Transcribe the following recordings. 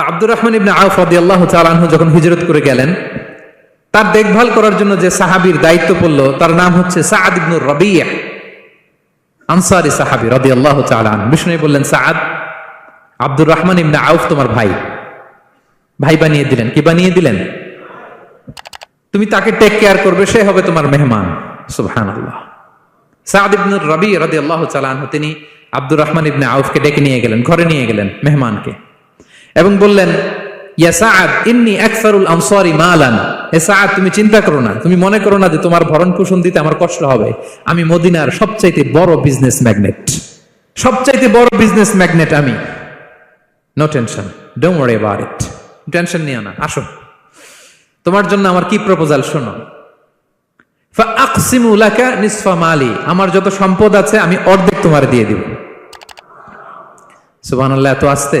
তো আব্দুর রহমান ইবনে আউফ রাদিয়াল্লাহু তাআলা আনহু যখন হিজরত করে গেলেন, তার দেখভাল করার জন্য যে সাহাবীর দায়িত্ব পড়ল, তার নাম হচ্ছে সাআদ ইবনুর রাবিয়া আনসারি সাহাবী রাদিয়াল্লাহু তাআলা আনহু। বিষ্ণু বললেন, সাআদ, আব্দুর রহমান ইবনে আউফ তোমার ভাই। ভাই বানিয়ে দিলেন। কি বানিয়ে দিলেন? তুমি তাকে টেক কেয়ার করবে, সে হবে তোমার মেহমান। সুবহানাল্লাহ। সাআদ ইবনুর রবি রাদিয়াল্লাহু তাআলা তিনি আব্দুর রহমান ইবনে আউফকে ডেকে নিয়ে গেলেন, ঘরে নিয়ে গেলেন মেহমানকে। এবং বললেন তুমি চিন্তা করো না। তুমি মনে করো না তোমার দিতে আমার কষ্ট হবে। আমি মদিনার বড় বিজনেস ম্যাগনেট বড় বিজনেস ম্যাগনেট আমি। নো টেনশন ইট টেনশন নিও না, আসো। তোমার জন্য আমার কি প্রপোজাল শোনো। মালি, আমার যত সম্পদ আছে আমি অর্ধেক তোমার দিয়ে দিব। সুবহানাল্লাহ, এত আসতে?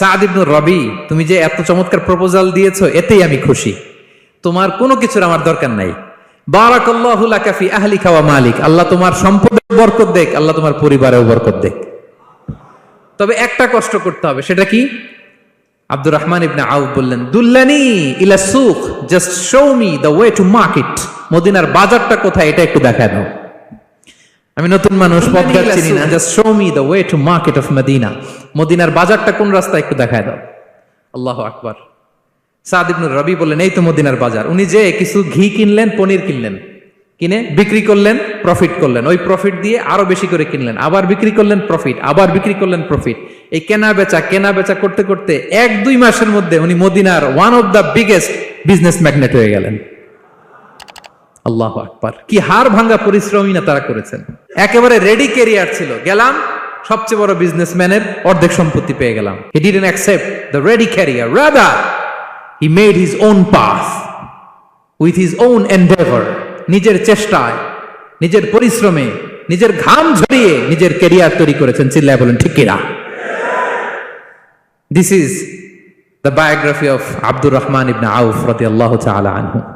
সাদ ইবনুর রবি তুমি যে এত চমৎকার প্রপোজাল দিয়েছ এতেই আমি খুশি। তোমার কোনো কিছুর আমার দরকার নাই। বারাকাল্লাহু লাকা ফি আহলিকা ওয়া মালিক। আল্লাহ তোমার বরকত দেখ আল্লাহ তোমার পরিবারেও বরকত দেখ। তবে একটা কষ্ট করতে হবে সেটা কি? আব্দুর রহমান ইবনে আউফ বললেন দুল্লানি ইলা সুক just show me the way to market মদিনার বাজারটা কোথায় এটা একটু দেখায় দাও। আমি নতুন মানুষ পথঘাট চিনি না just show me the way to market of Medina মদিনার বাজারটা কোন রাস্তা একটু দেখায় দাও। আল্লাহ আকবার। সাদ ইবনুর রবি বললেন, এই তো মদিনার বাজার। উনি যে কিছু ঘি কিনলেন, পনির কিনলেন, কিনে বিক্রি করলেন প্রফিট করলেন। ওই প্রফিট দিয়ে আরও বেশি করে কিনলেন, আবার বিক্রি করলেন প্রফিট আবার বিক্রি করলেন প্রফিট এই কেনা বেচা কেনা বেচা করতে করতে এক দুই মাসের মধ্যে উনি মদিনার one of the biggest business magnate হয়ে গেলেন। আল্লাহ আকবার। কি হার ভাঙ্গা পরিশ্রমই না তারা করেছেন। একেবারে রেডি কেরিয়ার ছিল। গেলাম সবচেয়ে বড় বিজনেসম্যানের অর্ধেক সম্পত্তি পেয়ে গেলাম। He didn't accept the ready career rather he made his own path with his own endeavour নিজের চেষ্টায়, নিজের পরিশ্রমে, নিজের ঘাম ঝরিয়ে নিজের ক্যারিয়ার তৈরি করেছেন। চিল্লায় বলেন, ঠিক কিনা? This is the biography of Abdur Rahman Ibn Auf রাদিয়াল্লাহু তাআলা আনহু